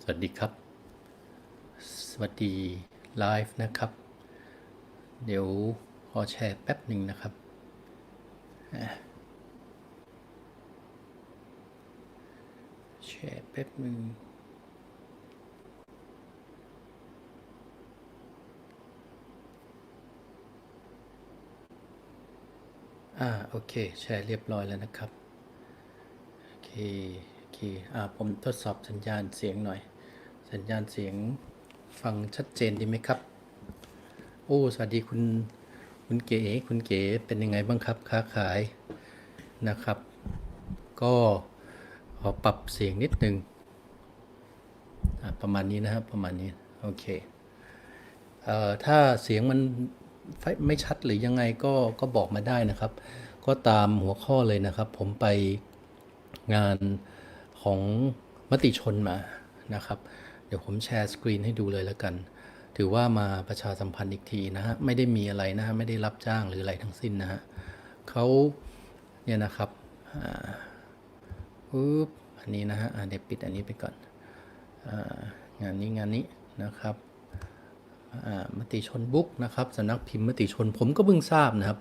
สวัสดีครับ สวัสดีไลฟ์นะครับ เดี๋ยวขอแชร์แป๊บหนึ่งนะครับ แชร์แป๊บหนึ่งอ่าโอเค แชร์เรียบร้อยแล้วนะครับ โอเค อเคอ่าผมทดสอบสัญญาณเสียงหน่อย สัญญาณเสียงฟังชัดเจนดีไหมครับ โอ้สวัสดีคุณคุณเก๋คุณเก๋เป็นยังไงบ้างครับค้าขายนะครับ ก็ขอปรับเสียงนิดนึงประมาณนี้นะครับประมาณนี้โอเคเอ่อถ้าเสียงมันไฟไม่ชัดหรือยังไงก็ก็บอกมาได้นะครับ ก็ตามหัวข้อเลยนะครับ ผมไปงาน ของมติชนมานะครับ เดี๋ยวผมแชร์สกรีนให้ดูเลยแล้วกัน ถือว่ามาประชาสัมพันธ์อีกทีนะฮะ ไม่ได้มีอะไรนะฮะ ไม่ได้รับจ้างหรืออะไรทั้งสิ้นนะฮะเขาเนี่ยนะครับอ่าปุ๊บอันนี้นะฮะเดี๋ยวปิดอันนี้ไปก่อนองานนี้งานนี้นะครับมติชนบุ๊กนะครับสำนักพิมพ์มติชนผมก็เพิ่งทราบนะครับ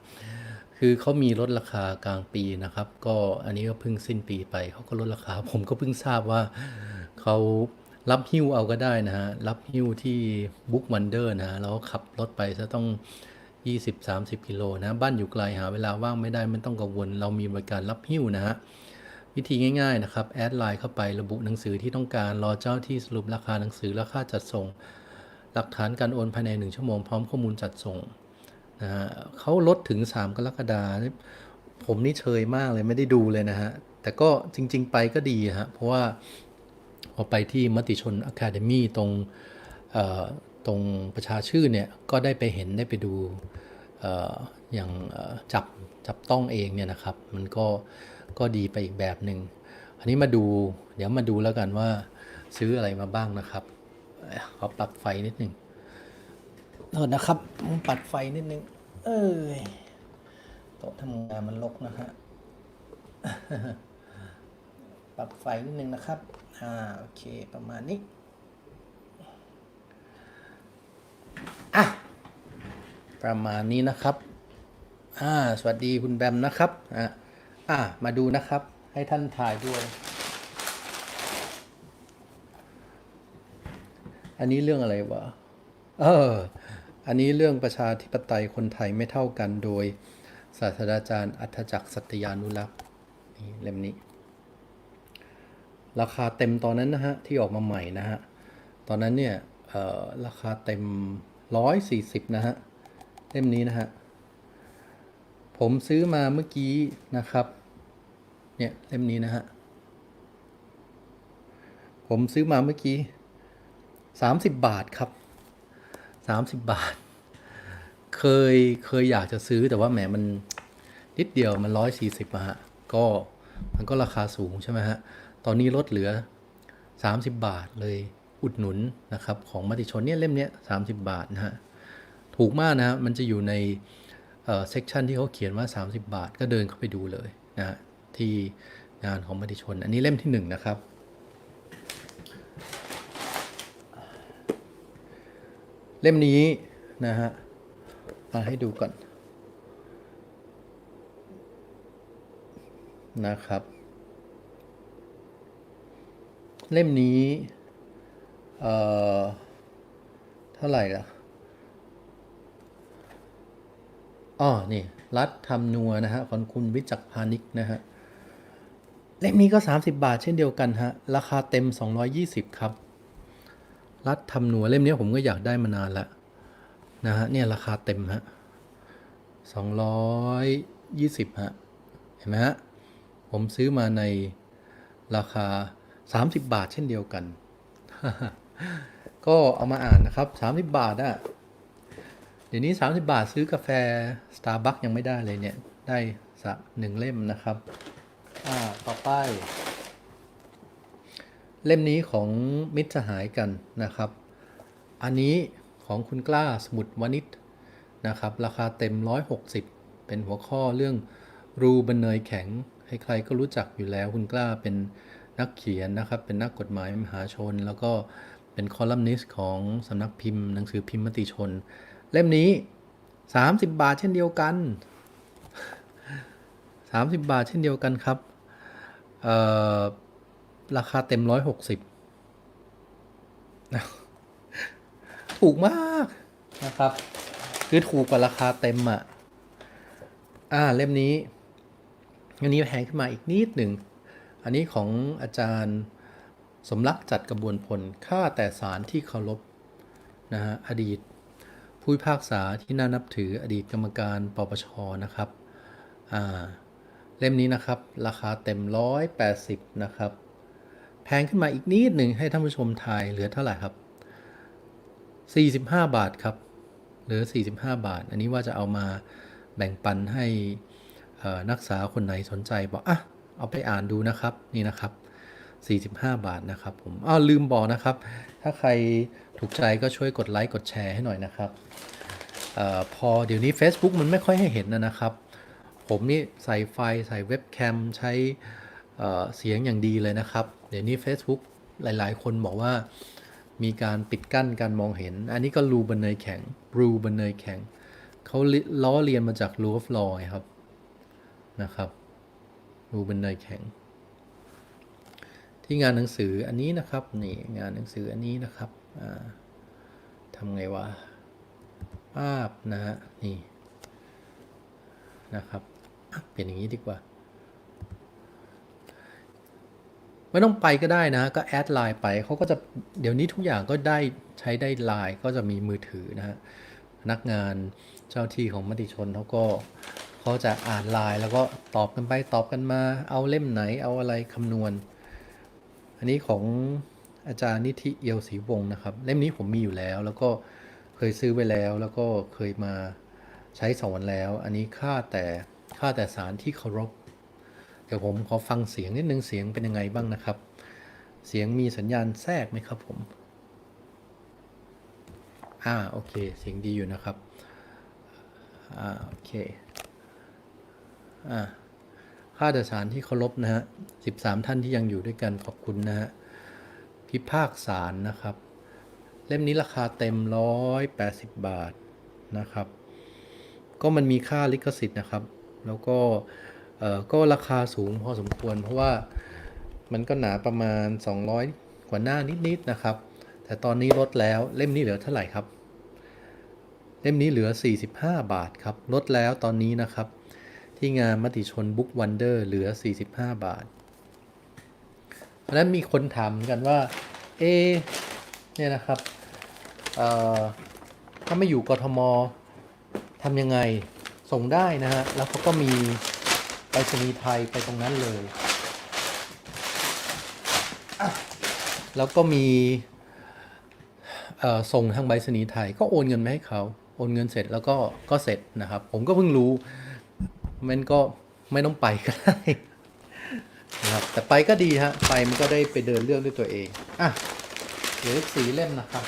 คือเขามีลดราคากลางปีนะครับ ก็อันนี้ก็เพิ่งสิ้นปีไปเขาก็ลดราคา ผมก็เพิ่งทราบว่าเขารับหิ้วเอาก็ได้นะฮะ รับหิ้วที่บุ๊กวันเดอร์นะฮะแล้วขับรถไปจะต้อง 20-30 กิโลนะ บ้านอยู่ไกลหาเวลาว่างไม่ได้ไม่ต้องกังวล เรามีบริการรับหิ้วนะฮะ วิธีง่ายๆนะครับ แอดไลน์เข้าไประบุหนังสือที่ต้องการรอเจ้าที่สรุปราคาหนังสือราคาจัดส่ง หลักฐานการโอนภายใน 1 ชั่วโมงพร้อมข้อมูลจัดส่ง นะฮะเขาลดถึง 3 กรกฎาคมผมนี่เชยมากเลยไม่ได้ดูเลยนะฮะ แต่ก็จริง ๆ ไปก็ดีฮะ เพราะว่าพอไปที่มติชนอะคาเดมีตรงตรงประชาชื่นเนี่ย ก็ได้ไปเห็นได้ไปดูออย่างจับจับต้องเองเนี่ยนะครับ มันก็ก็ดีไปอีกแบบหนึ่งอันนี้มาดูเดี๋ยวมาดูแล้วกันว่าซื้ออะไรมาบ้างนะครับขอปรับไฟนิดหนึ่งโทษนะครับปัดไฟนิดนึง เอ้ยโต๊ะทำงานมันรกนะฮะปรับไฟนิดนึงนะครับ อ่า โอเค ประมาณนี้ อะ ประมาณนี้นะครับ อ่า สวัสดีคุณแบมนะครับ อะอ่า มาดูนะครับ ให้ท่านถ่ายด้วย อันนี้เรื่องอะไรวะ เออ อันนี้เรื่องประชาธิปไตยคนไทยไม่เท่ากันโดยศาสตราจารย์อัธจักรสัตยานุรักษ์นี่เล่มนี้ ราคาเต็มตอนนั้นนะฮะ ที่ออกมาใหม่นะฮะ ตอนนั้นเนี่ยราคาเต็ม 140 นะฮะ เล่มนี้นะฮะ ผมซื้อมาเมื่อกี้นะครับ เนี่ยเล่มนี้นะฮะ ผมซื้อมาเมื่อกี้ 30 บาทครับ 30 บาท เคยเคยอยากจะซื้อแต่ว่าแหมมันนิดเดียวมันร้อยสี่สิบอะฮะก็มันก็ราคาสูงใช่ไหมฮะ ตอนนี้ลดเหลือ 30 บาทเลยอุดหนุนนะครับ ของมติชนเนี่ยเล่มเนี้ย30บาทนะฮะ ถูกมากนะฮะ มันจะอยู่ในเซกชันที่เขาเขียนว่า 30 บาท ก็เดินเข้าไปดูเลยนะฮะที่งานของมติชน อันนี้เล่มที่หนึ่งนะครับ เล่มนี้นะฮะมาให้ดูก่อน นะครับ เล่มนี้ เอ่อ เท่าไหร่ล่ะอ๋อนี่ รัฐทำนัวนะฮะ ของคุณวิจักพานิกนะฮะ เล่มนี้ก็ 30 บาทเช่นเดียวกันฮะ ราคาเต็ม 220 ครับ รัฐทำหนัวเล่มนี้ผมก็อยากได้มานานแล้วนะฮะเนี่ยราคาเต็มฮะสองร้อยยี่สิบฮะ เห็นไหมฮะ ผมซื้อมาในราคา30บาทเช่นเดียวกัน ก็เอามาอ่านนะครับ30บาทอะเดี๋ยวนี้30บาทซื้อกาแฟ Starbucks ยังไม่ได้เลยเนี่ย ได้สักหนึ่งเล่มนะครับ อ่า ต่อไป เล่มนี้ของมิตรสหายกันนะครับ อันนี้ของคุณกล้าสมุดวณิชนะครับ ราคาเต็ม 160 เป็นหัวข้อเรื่องรูบันเนยแข็ง ใครๆก็รู้จักอยู่แล้ว คุณกล้าเป็นนักเขียนนะครับ เป็นนักกฎหมายมหาชน แล้วก็เป็นคอลัมนิสต์ของสำนักพิมพ์หนังสือพิมพ์มติชน เล่มนี้ 30 บาทเช่นเดียวกัน 30 บาทเช่นเดียวกันครับเอ่อ ราคาเต็ม160ถูกมากนะครับ คือถูกกว่าราคาเต็มอะ อ่าเล่มนี้อันนี้แพงขึ้นมาอีกนิดหนึ่ง อันนี้ของอาจารย์สมรักจัดกระบวนพลข้าแต่สารที่เคารพนะฮะอดีต ผู้พิพากษาที่น่านับถืออดีตกรรมการปปชนะครับ อ่า เล่มนี้นะครับ ราคาเต็ม 180 นะครับ งขึ้นมาอีกนิดหนึ่งให้ท่านผู้ชมทายเหลือเท่าไหร่ครับ 45 บาทครับ เหลือ 45 บาท อันนี้ว่าจะเอามาแบ่งปันให้นักศึกษาคนไหนสนใจบอกอะเอาไปอ่านดูนะครับนี่นะครับ 45 บาทนะครับผมอ้าวลืมบอกนะครับ ถ้าใครถูกใจก็ช่วยกดไลค์กดแชร์ให้หน่อยนะครับออพอเดี๋ยวนี้ Facebook มันไม่ค่อยให้เห็นนะนะครับ ผมนี่ใส่ไฟใส่เว็บแคมใช้เสียงอย่างดีเลยนะครับ เดี๋ยวนี้ Facebook หลายๆ คนบอกว่ามีการปิดกั้นการมองเห็น อันนี้ก็รูบันเนยแข็งรูบันเนยแข็งเขาล้อเลียนมาจาก rule of law ไงครับนะครับรูบันเนยแข็ง ที่งานหนังสืออันนี้นะครับนี่งานหนังสืออันนี้นะครับทำไงวะภาพนะฮะนี่นะครับเปลี่ยนอย่างนี้ดีกว่า ไม่ต้องไปก็ได้นะ ก็แอดไลน์ไปเขาก็จะเดี๋ยวนี้ทุกอย่างก็ได้ใช้ได้ไลน์ก็จะมีมือถือนะฮะพนักงานเจ้าที่ของมติชนเขาก็เขาจะอ่านไลน์แล้วก็ตอบกันไปตอบกันมา เอาเล่มไหนเอาอะไรคำนวณ อันนี้ของอาจารย์นิธิเอียวศรีวงศ์นะครับ เล่มนี้ผมมีอยู่แล้ว แล้วก็เคยซื้อไว้แล้วแล้วก็เคยมาใช้สอนแล้ว อันนี้ค่าแต่ค่าแต่สารที่เคารพ ดี๋ยวผมขอฟังเสียงนิดนึงเสียงเป็นยังไงบ้างนะครับ เสียงมีสัญญาณแทรกไหมครับผมอ่าโอเคเสียงดีอยู่นะครับอ่าโอเคอ่าค่าโดยสารที่เคารพนะฮะ13ท่านที่ยังอยู่ด้วยกันขอบคุณนะฮะพิพากษารนะครับ เล่มนี้ราคาเต็ม180บาทนะครับ ก็มันมีค่าลิขสิทธิ์นะครับ แล้วก็ เอ่อก็ราคาสูงพอสมควร เพราะว่ามันก็หนาประมาณ 200 กว่าหน้านิดๆนะครับ แต่ตอนนี้ลดแล้วเล่มนี้เหลือเท่าไหร่ครับ เล่มนี้เหลือ 45 บาทครับ ลดแล้วตอนนี้นะครับ ที่งานมติชนบุ๊กวันเดอร์เหลือ 45 บาท เพราะนั้นมีคนถามกันว่า เอเนี่ยนะครับถ้าไม่อยู่กทมทำยังไงส่งได้นะฮะ แล้วเขาก็มี ไปรษณีไทยไปตรงนั้นเลย แล้วก็มีส่งทางใบรษณีไทย ก็โอนเงินมาให้เขา โอนเงินเสร็จแล้วก็ก็เสร็จนะครับ ผมก็เพิ่งรู้มันก็ไม่ต้องไปก็ได้นะครับแต่ไปก็ดีฮะไปมันก็ได้ไปเดินเรื่องด้วยตัวเองอะเหลือสีเล่มนะครับ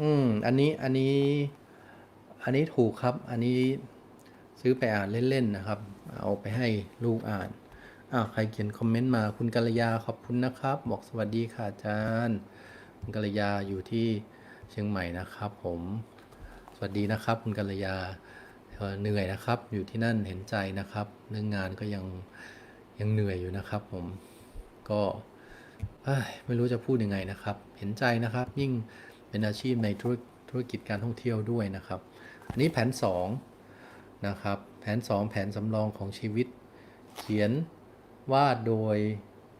อืม อันนี้ อันนี้ อันนี้ถูกครับ อันนี้ ซื้อไปอ่านเล่นๆนะครับ เอาไปให้ลูกอ่านอ้าวใครเขียนคอมเมนต์มาคุณกัลยาขอบคุณนะครับ บอกสวัสดีค่ะอาจารย์คุณกัลยาอยู่ที่เชียงใหม่นะครับ ผมสวัสดีนะครับคุณกัลยาเหนื่อยนะครับ อยู่ที่นั่นเห็นใจนะครับ เรื่องงานก็ยังยังเหนื่อยอยู่นะครับ ผมก็ไม่รู้จะพูดยังไงนะครับ เห็นใจนะครับ ยิ่งเป็นอาชีพในธุรธุรกิจการท่องเที่ยวด้วยนะครับ อันนี้แผน 2 นะครับ แผน 2 แผนสำรองของชีวิต เขียนวาดโดย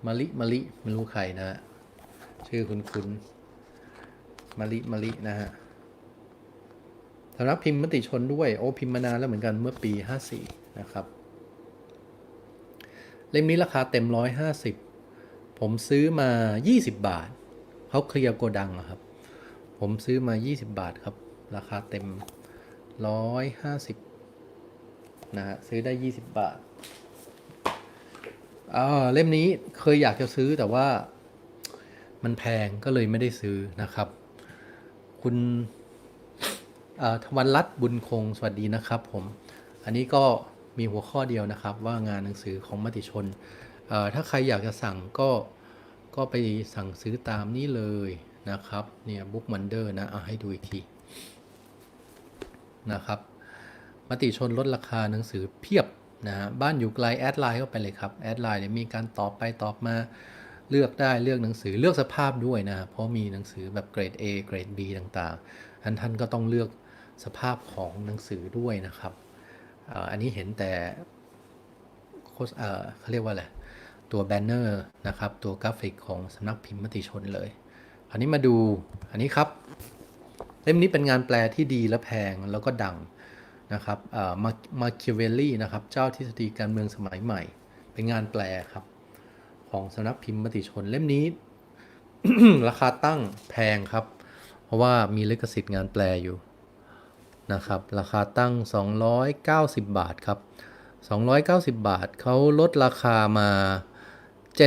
มะลิมะลิไม่รู้ใครนะฮะชื่อคุณคุณมะลิมะลินะฮะสำนักพิมพ์มติชนด้วย โอ้พิมพ์มานานแล้วเหมือนกันเมื่อปี 54 นะครับ เล่มนี้ราคาเต็ม 150 ผมซื้อมา 20 บาท เขาเคลียร์โกดังอะครับ ผมซื้อมา 20 บาทครับ ราคาเต็ม 150 นะฮะซื้อได้ 20 บาทอ่าเล่มนี้เคยอยากจะซื้อแต่ว่ามันแพงก็เลยไม่ได้ซื้อนะครับ คุณเอ่อทวันรัตน์บุญคงสวัสดีนะครับผม อันนี้ก็มีหัวข้อเดียวนะครับว่างานหนังสือของมติชนอ่อถ้าใครอยากจะสั่งก็ก็ไปสั่งซื้อตามนี้เลยนะครับ เนี่ยบุ๊กมันเดอร์นะเอาให้ดูอีกทีนะครับ มติชนลดราคาหนังสือเพียบนะฮะบ้านอยู่ไกลแอดไลน์เข้าไปเลยครับแอดไลน์เนี่ยมีการตอบไปตอบมาเลือกได้เลือกหนังสือเลือกสภาพด้วยนะเพราะมีหนังสือแบบเกรด A เกรด B ต่างๆท่านท่านก็ต้องเลือกสภาพของหนังสือด้วยนะครับอ,อันนี้เห็นแต่เอ่อเขาเรียกว่าอะไรตัวแบนเนอร์นะครับตัวกราฟิกของสำนักพิมพ์มติชนเลย อันนี้มาดูอันนี้ครับ เล่มนี้เป็นงานแปลที่ดีและแพงแล้วก็ดัง นะครับมาคิเวลลี่นะครับ เจ้าทฤษฎีการเมืองสมัยใหม่ เป็นงานแปลครับ ของสำนักพิมพ์มติชนเล่มนี้ ราคาตั้งแพงครับ เพราะว่ามีลิขสิทธิ์งานแปลอยู่นะครับ ราคาตั้ง 290 บาทครับ 290 บาทเขาลดราคามา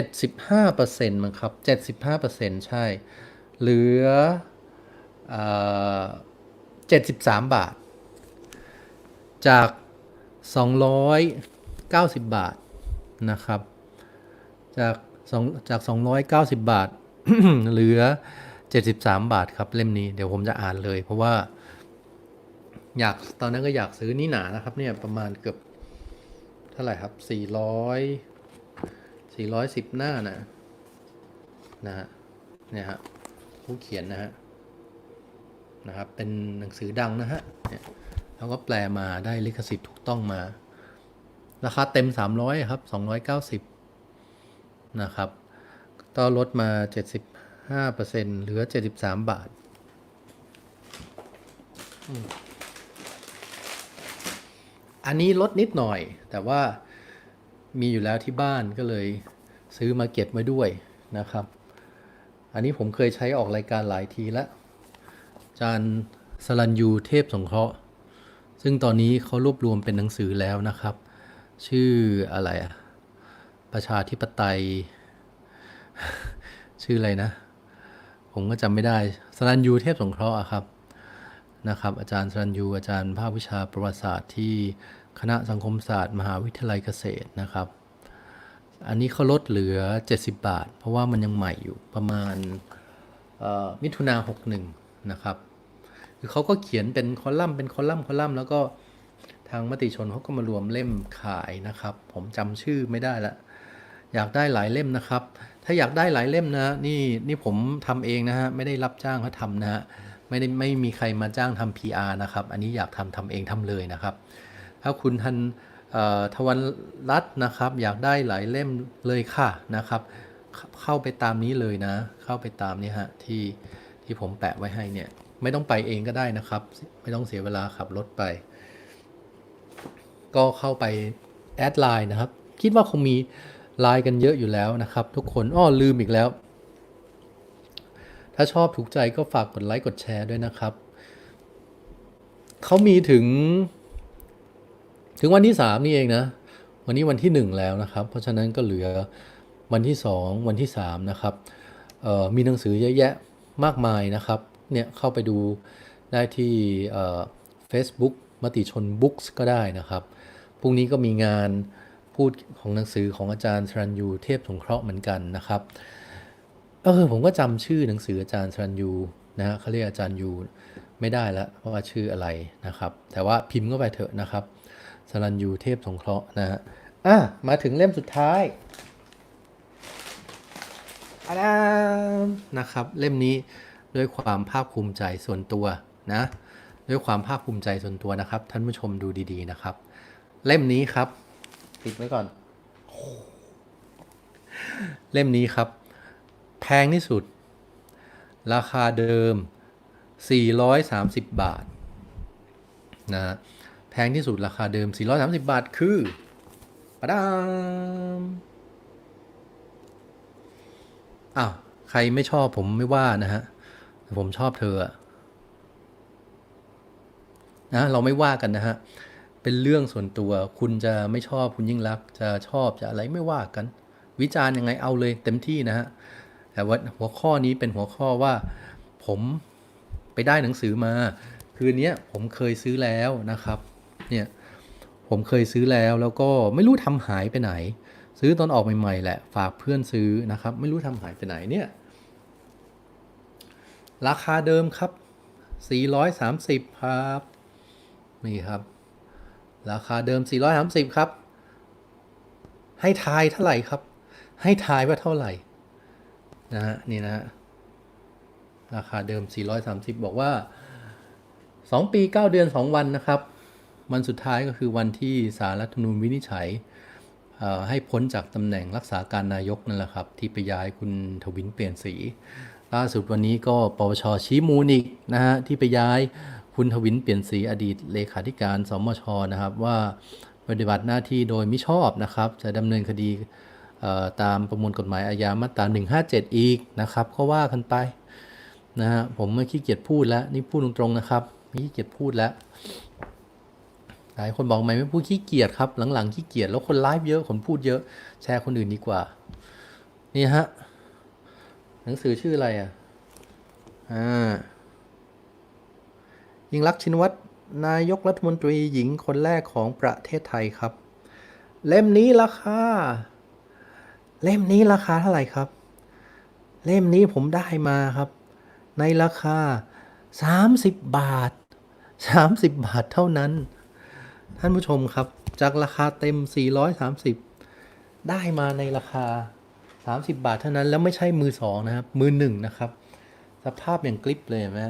75%มั้งครับ 75%ใช่ เหลือเอ่อ73 บาท จาก 290 บาทนะครับ จากสองจาก 290 บาท เหลือ 73 บาทครับเล่มนี้เดี๋ยวผมจะอ่านเลย เพราะว่า อยากตอนนั้นก็อยากซื้อนี่หนานะครับเนี่ยประมาณเกือบเท่าไหร่ครับ 400 410 หน้านะนะฮะเนี่ยฮะผู้เขียนนะฮะนะครับเป็นหนังสือดังนะฮะเนี่ย แล้วก็แปลมาได้ลิขสิทธิ์ถูกต้องมา ราคาเต็ม 300 ครับ 290 นะครับก็ลดมา 75%เหลือ 73 บาท อันนี้ลดนิดหน่อย แต่ว่ามีอยู่แล้วที่บ้านก็เลยซื้อมาเก็บไว้ด้วยนะครับ อันนี้ผมเคยใช้ออกรายการหลายทีแล้ว จารย์สลันยูเทพสงเคราะห์ ซึ่งตอนนี้เขารวบรวมเป็นหนังสือแล้วนะครับ ชื่ออะไรอะประชาธิปไตย ชื่ออะไรนะ ผมก็จำไม่ได้สรันยูเทพสงเคราะห์อะครับนะครับ อาจารย์สรันยูอาจารย์ภาควิชาประวัติศาสตร์ที่คณะสังคมศาสตร์ มหาวิทยาลัยเกษตรนะครับ อันนี้เขาลดเหลือ 70 บาท เพราะว่ามันยังใหม่อยู่ประมาณมิถุนา61 นะครับ คือเขาก็เขียนเป็นคอลัมน์เป็นคอลัมน์คอลัมน์แล้วก็ทางมติชนเขาก็มารวมเล่มขายนะครับ ผมจำชื่อไม่ได้ละอยากได้หลายเล่มนะครับ ถ้าอยากได้หลายเล่มนะนี่นี่ผมทำเองนะฮะไม่ได้รับจ้างเขาทำนะฮะไม่ได้ไม่มีใครมาจ้างทำ PR นะครับ อันนี้อยากทำทำเองทำเลยนะครับ ถ้าคุณทันทวันรัตน์นะครับ อยากได้หลายเล่มเลยค่ะนะครับ เข้าไปตามนี้เลยนะ เข้าไปตามนี้ฮะที่ที่ผมแปะไว้ให้เนี่ย ไม่ต้องไปเองก็ได้นะครับ ไม่ต้องเสียเวลาขับรถไป ก็เข้าไปแอดไลน์นะครับ คิดว่าคงมีไลน์กันเยอะอยู่แล้วนะครับ ทุกคนอ้อลืมอีกแล้ว ถ้าชอบถูกใจก็ฝากกดไลค์กดแชร์ด้วยนะครับ เขามีถึง ถึงวันที่สามนี่เองนะ วันนี้วันที่หนึ่งแล้วนะครับ เพราะฉะนั้นก็เหลือวันที่สองวันที่สามนะครับมีหนังสือเยอะแยะมากมายนะครับ เนี่ยเข้าไปดูได้ที่เอ่อ Facebook มติชนบุ๊กส์ก็ได้นะครับ พรุ่งนี้ก็มีงานพูดของหนังสือของอาจารย์สรัญยูเทพสงเคราะห์เหมือนกันนะครับเออผมก็จำชื่อหนังสืออาจารย์สรัญยูนะฮะเขาเรียกอาจารย์ยูไม่ได้แล้วเพราะว่าชื่ออะไรนะครับ แต่ว่าพิมพ์เข้าไปเถอะนะครับสรัญยูเทพสงเคราะห์นะฮะอะมาถึงเล่มสุดท้ายอาดามนะครับ เล่มนี้ ด้วยความภาคภูมิใจส่วนตัวนะด้วยความภาคภูมิใจส่วนตัวนะครับ ท่านผู้ชมดูดีๆนะครับ เล่มนี้ครับปิดไว้ก่อน เล่มนี้ครับ แพงที่สุด ราคาเดิม 430 บาทนะแพงที่สุดราคาเดิม 430 บาทคือปะดามอ้าวใครไม่ชอบผมไม่ว่านะฮะ ผมชอบเธออะนะเราไม่ว่ากันนะฮะ เป็นเรื่องส่วนตัวคุณจะไม่ชอบคุณยิ่งรัก จะชอบจะอะไรไม่ว่ากัน วิจารณ์ยังไงเอาเลยเต็มที่นะฮะแต่ว่าหัวข้อนี้เป็นหัวข้อว่า ผมไปได้หนังสือมา คืนนี้ผมเคยซื้อแล้วนะครับ เนี่ยผมเคยซื้อแล้วแล้วก็ไม่รู้ทำหายไปไหน ซื้อตอนออกใหม่ๆแหละ ฝากเพื่อนซื้อนะครับ ไม่รู้ทำหายไปไหนเนี่ย ราคาเดิมครับ 430 ครับ นี่ครับ ราคาเดิม 430 ครับ ให้ทายเท่าไหร่ครับ ให้ทายว่าเท่าไหร่ นะฮะ นี่นะฮะ ราคาเดิม 430 บอกว่า 2 ปี 9 เดือน 2 วันนะครับ วันสุดท้ายก็คือวันที่สารรัฐธรรมนูญวินิจฉัยให้พ้นจากตำแหน่งรักษาการนายกนั่นแหละครับ ที่ไปย้ายคุณทวินเปลี่ยนสี ล่าสุดวันนี้ก็ปปชชี้มูลอีกนะฮะที่ไปย้ายคุณทวินเปลี่ยนสีอดีตเลขาธิการสมชนะครับ ว่าปฏิบัติหน้าที่โดยมิชอบนะครับ จะดำเนินคดีตามประมวลกฎหมายอาญามาตรา157 อีกนะครับก็ว่ากันไปนะฮะผมไม่ขี้เกียจพูดแล้วนี่พูดตรงๆนะครับไม่ขี้เกียจพูดแล้ว หลายคนบอกไมไม่พูดขี้เกียจครับ หลังๆขี้เกียจแล้วคนไลฟ์เยอะคนพูดเยอะแชร์คนอื่นดีกว่า นี่ฮะ หนังสือชื่ออะไรอะ อ่า ยิ่งรักษณ์ชินวัตรนายกรัฐมนตรีหญิงคนแรกของประเทศไทยครับ เล่มนี้ราคา เล่มนี้ราคาเท่าไหร่ครับ เล่มนี้ผมได้มาครับ ในราคา 30 บาท 30 บาทเท่านั้น ท่านผู้ชมครับ จากราคาเต็ม 430 ได้มาในราคา 30 บาทเท่านั้นแล้วไม่ใช่มือสองนะครับ มือหนึ่งนะครับ สภาพอย่างกริปเลยนไหม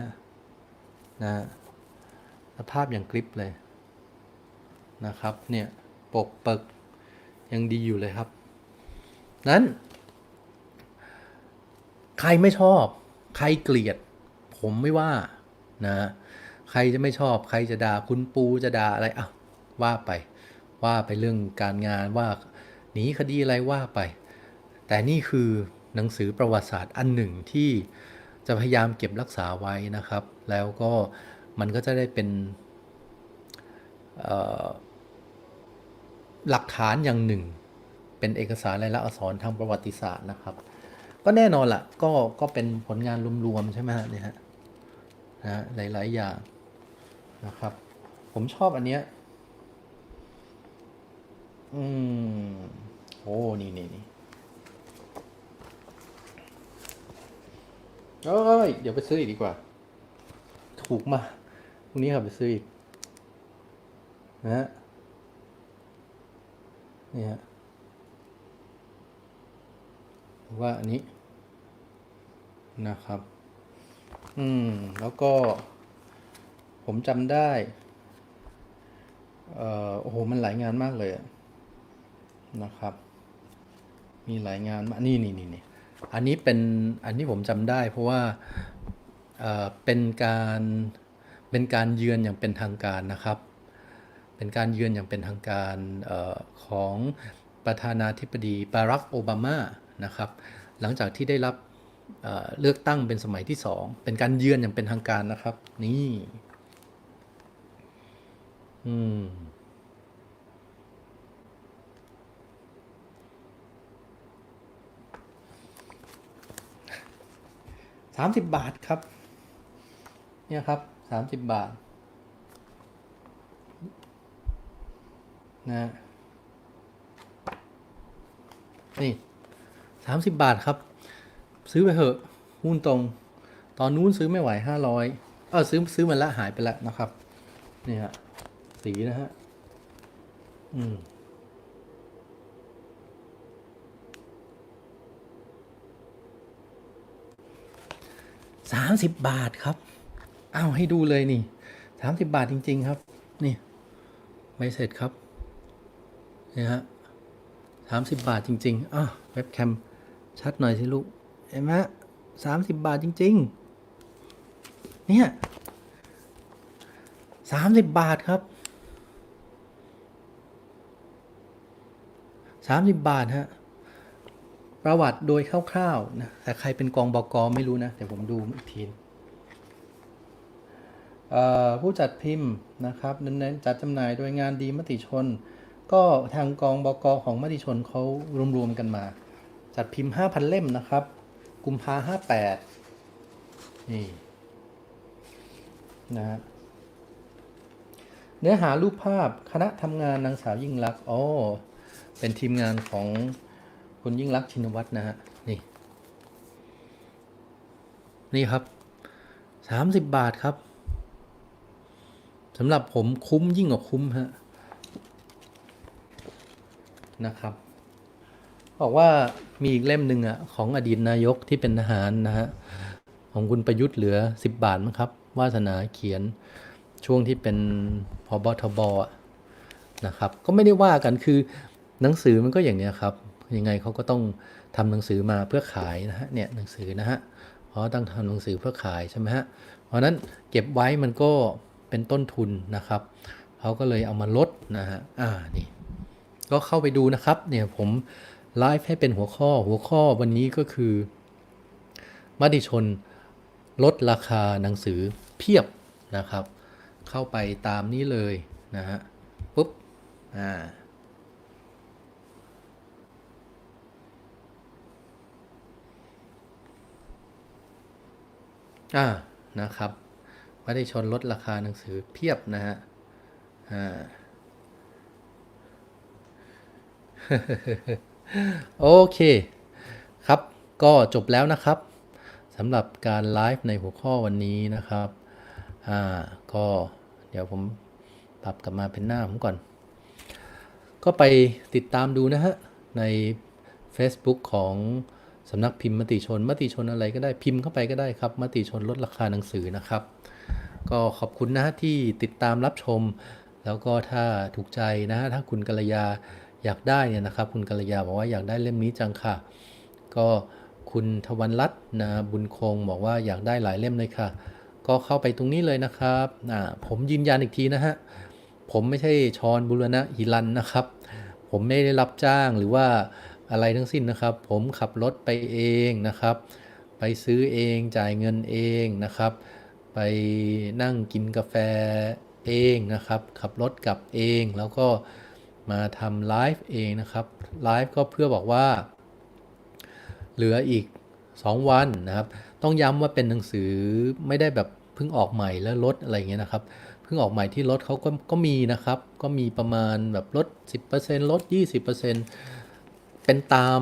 นะฮะสภาพอย่างกริปเลยนะครับ เนี่ยปกเปิกยังดีอยู่เลยครับ นั้น ใครไม่ชอบ ใครเกลียด ผมไม่ว่านะใครจะไม่ชอบ ใครจะด่าคุณปูจะด่าอะไรอะว่าไป ว่าไปเรื่องการงานว่าหนีคดีอะไรว่าไป แต่นี่คือหนังสือประวัติศาสตร์อันหนึ่งที่จะพยายามเก็บรักษาไว้นะครับ แล้วก็มันก็จะได้เป็นหลักฐานอย่างหนึ่ง เป็นเอกสารลายลักษณ์อักษรทางประวัติศาสตร์นะครับ ก็แน่นอนละก็ก็เป็นผลงานรวมๆใช่ไหมฮะเนี่ยฮะนะฮะหลายๆอย่างนะครับ ผมชอบอันเนี้ยอืมโอ้นี่นี่นี่ เอ้ยเดี๋ยวไปซื้ออีกดีกว่า ถูกมาพรุ่งนี้ครับไปซื้ออีกนะฮะนี่ฮะว่าอันนี้นะครับ อืม แล้วก็ ผมจำได้ เอ่อ โอ้โห มันหลายงานมากเลยนะครับ มีหลายงานมากนี่นี่นี่นี่ อันนี้เป็นอันนี้ผมจำได้เพราะว่าเป็นการเป็นการเยือนอย่างเป็นทางการนะครับ เป็นการเยือนอย่างเป็นทางการออของประธานาธิบดีบารักโอบามานะครับ หลังจากที่ได้รับเเลือกตั้งเป็นสมัยที่สองเป็นการเยือนอย่างเป็นทางการนะครับ นี่ อืม สามสิบบาทครับ เนี่ยครับสามสิบบาทนะนี่สามสิบบาทครับ ซื้อไปเถอะหุ้นตรง ตอนนู้นซื้อไม่ไหวห้าร้อยเออซื้อซื้อมาแล้วหายไปแล้วนะครับ นี่ฮะสีนะฮะ อืม สามสิบบาทครับอ้าวให้ดูเลยนี่สามสิบบาทจริง ๆ ครับ นี่ใบเสร็จครับนี่ฮะสามสิบบาทจริงๆอ้าวเว็บแคมชัดหน่อยสิลูก เห็นไหมสามสิบบาทจริง ๆ เนี่ยสามสิบบาทครับสามสิบบาทฮะ ประวัติโดยคร่าวๆนะแต่ใครเป็นกองบกไม่รู้นะ เดี๋ยวผมดูอีกทีผู้จัดพิมพ์นะครับเน้นจัดจำหน่ายโดยงานดีมติชน ก็ทางกองบกของมติชนเขารวมๆกันมา จัดพิมพ์ 5,000 เล่มนะครับ กุมภาห้าแปดนี่นะฮะเนื้อหารูปภาพคณะทำงานนางสาวยิ่งลักษณ์อ๋อเป็นทีมงานของ คุณยิ่งลักชินวัตรนะฮะ นี่ นี่ครับสามสิบบาทครับสำหรับผมคุ้มยิ่งกว่าคุ้มฮะ นะครับ บอกว่ามีอีกเล่มหนึ่งอะ ของอดีตนายกที่เป็นทหารนะฮะ ของคุณประยุทธ์เหลือ10บาทมั้งครับ วาสนาเขียนช่วงที่เป็นพบทบอนะครับ ก็ไม่ได้ว่ากันคือหนังสือมันก็อย่างเนี้ยครับ ยังไงเขาก็ต้องทำหนังสือมาเพื่อขายนะฮะเนี่ยหนังสือนะฮะเพราะต้องทำหนังสือเพื่อขายใช่ไหมฮะเพราะฉะนั้นเก็บไว้มันก็เป็นต้นทุนนะครับเขาก็เลยเอามาลดนะฮะอ่านี่ก็เข้าไปดูนะครับเนี่ยผมไลฟ์ให้เป็นหัวข้อหัวข้อวันนี้ก็คือมติชนลดราคาหนังสือเพียบนะครับ เข้าไปตามนี้เลยนะฮะปุ๊บอ่า อ่านะครับมติชนลดราคาหนังสือเพียบนะฮะอ่าโอเคครับก็จบแล้วนะครับสำหรับการไลฟ์ในหัวข้อวันนี้นะครับอ่าก็เดี๋ยวผมปรับกลับมาเป็นหน้าผมก่อน ก็ไปติดตามดูนะฮะใน Facebook ของ สำนักพิมพ์มติชน มติชนอะไรก็ได้พิมพ์เข้าไปก็ได้ครับ มติชนลดราคาหนังสือนะครับ ก็ขอบคุณนะฮะที่ติดตามรับชม แล้วก็ถ้าถูกใจนะฮะถ้าคุณกัลยาอยากได้เนี่ยนะครับ คุณกัลยาบอกว่าอยากได้เล่มนี้จังค่ะ ก็คุณทวันรัตน์นะบุญคงบอกว่าอยากได้หลายเล่มเลยค่ะ ก็เข้าไปตรงนี้เลยนะครับอ่าผมยืนยันอีกทีนะฮะผมไม่ใช่ชอนบุรณะหิรันนะครับ ผมไม่ได้รับจ้างหรือว่า อะไรทั้งสิ้นนะครับ ผมขับรถไปเองนะครับ ไปซื้อเองจ่ายเงินเองนะครับ ไปนั่งกินกาแฟเองนะครับ ขับรถกลับเองแล้วก็มาทำไลฟ์เองนะครับไลฟ์ก็เพื่อบอกว่า เหลืออีก 2 วันนะครับ ต้องย้ำว่าเป็นหนังสือไม่ได้แบบเพิ่งออกใหม่แล้วลดอะไรเงี้ยนะครับเพิ่งออกใหม่ที่ลดเขาก็ก็มีนะครับ ก็มีประมาณแบบลด 10%ลด 20%เเป็นตาม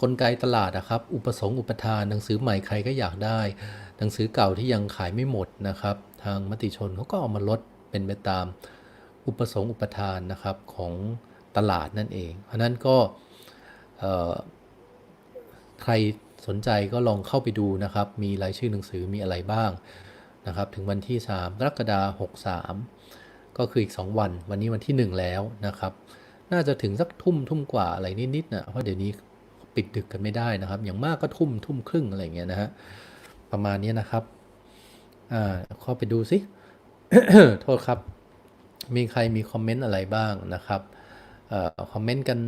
กลไกตลาดนะครับ อุปสงค์อุปทานหนังสือใหม่ใครก็อยากได้ หนังสือเก่าที่ยังขายไม่หมดนะครับ ทางมติชนเขาก็เอามาลดเป็นไปตามอุปสงค์อุปทานนะครับของตลาดนั่นเอง เพราะนั้นก็ใครสนใจก็ลองเข้าไปดูนะครับ มีรายชื่อหนังสือมีอะไรบ้างนะครับ ถึงวันที่ 3 กรกฎาคม63 ก็คืออีก 2 วัน วันนี้วันที่ 1 แล้วนะครับ น่าจะถึงสักทุ่มทุ่มกว่าอะไรนิดๆนะเพราะเดี๋ยวนี้ปิดดึกกันไม่ได้นะครับ อย่างมากก็ทุ่มทุ่มครึ่งอะไรอย่างเงี้ยนะฮะประมาณนี้นะครับ อ่าเข้าไปดูสิโทษครับ มีใครมีคอมเมนต์อะไรบ้างนะครับเอ่อคอมเมนต์กัน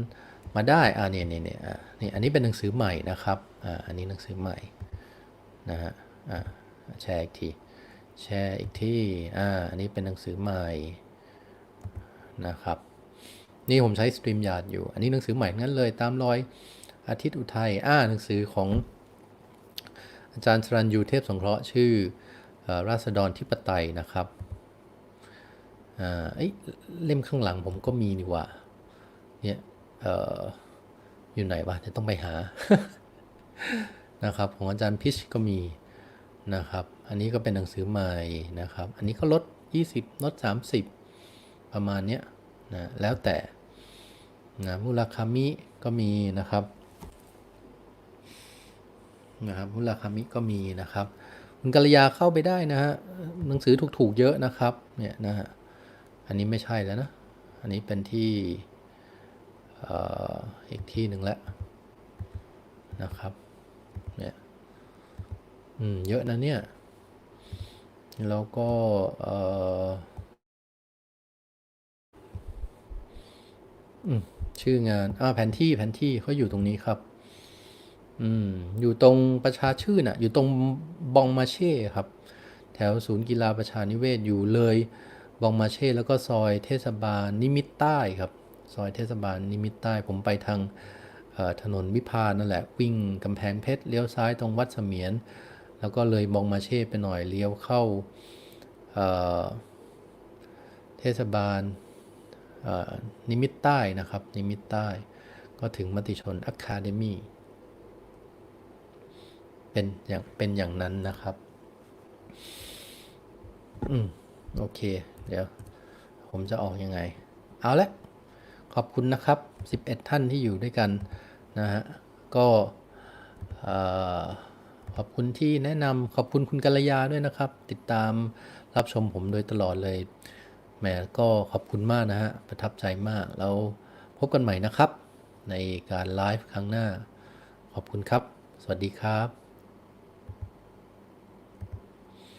มาได้อ่าเนี่ยเนี่ยเนี่ยอ่านี่อันนี้เป็นหนังสือใหม่นะครับอ่าอันนี้หนังสือใหม่นะฮะอ่าแชร์อีกทีแชร์อีกที่อ่าอันนี้เป็นหนังสือใหม่นะครับ นี่ผมใช้สตรีมยาดอยู่ อันนี้หนังสือใหม่งั้นเลยตามรอยอาทิตย์อุทัยอ่าหนังสือของอาจารย์สรัญยูเทพสงเคราะห์ชื่ออราษฎรทิปไตยนะครับอ่าเเล่มข้างหลังผมก็มีนี่ว่าเนี่ยอออยู่ไหนวะเดี๋ยวต้องไปหานะครับของอาจารย์พิชก็มีนะครับ อันนี้ก็เป็นหนังสือใหม่นะครับ อันนี้ก็ลด 20 ลด 30 ประมาณเนี้ยนะแล้วแต่ นะมุราคามิก็มีนะครับนะครับมุราคามิก็มีนะครับคุณกัลยาเข้าไปได้นะฮะหนังสือถูกๆเยอะนะครับเนี่ยนะฮะอันนี้ไม่ใช่แล้วนะอันนี้เป็นที่อีกที่หนึ่งแล้วนะครับเนี่ยอืมเยอะนะเนี่ยแล้วก็เอออืม ชื่องานอ่าแผนที่แผนที่เขาอยู่ตรงนี้ครับ อืม อยู่ตรงประชาชื่นอะ อยู่ตรงบองมาเช่ครับ แถวศูนย์กีฬาประชานิเวศอยู่เลย บองมาเช่ แล้วก็ซอยเทศบาลนิมิตใต้ครับ ซอยเทศบาลนิมิตใต้ ผมไปทางถนนวิภานั่นแหละ วิ่งกำแพงเพชรเลี้ยวซ้ายตรงวัดเสมียน แล้วก็เลยบองมาเช่ไปหน่อยเลี้ยวเข้าเเทศบาล นิมิตใต้นะครับ นิมิตใต้ ก็ถึงมติชนอะคาเดมีเป็นอย่างเป็นอย่างนั้นนะครับ อืม โอเค เดี๋ยว ผมจะออกยังไง เอาละขอบคุณนะครับ 11 ท่านที่อยู่ด้วยกันนะฮะ ก็ขอบคุณที่แนะนำขอบคุณคุณกัลยาด้วยนะครับ ติดตามรับชมผมโดยตลอดเลย แหมก็ขอบคุณมากนะฮะ ประทับใจมาก แล้วพบกันใหม่นะครับ ในการไลฟ์ครั้งหน้า ขอบคุณครับ สวัสดีครับ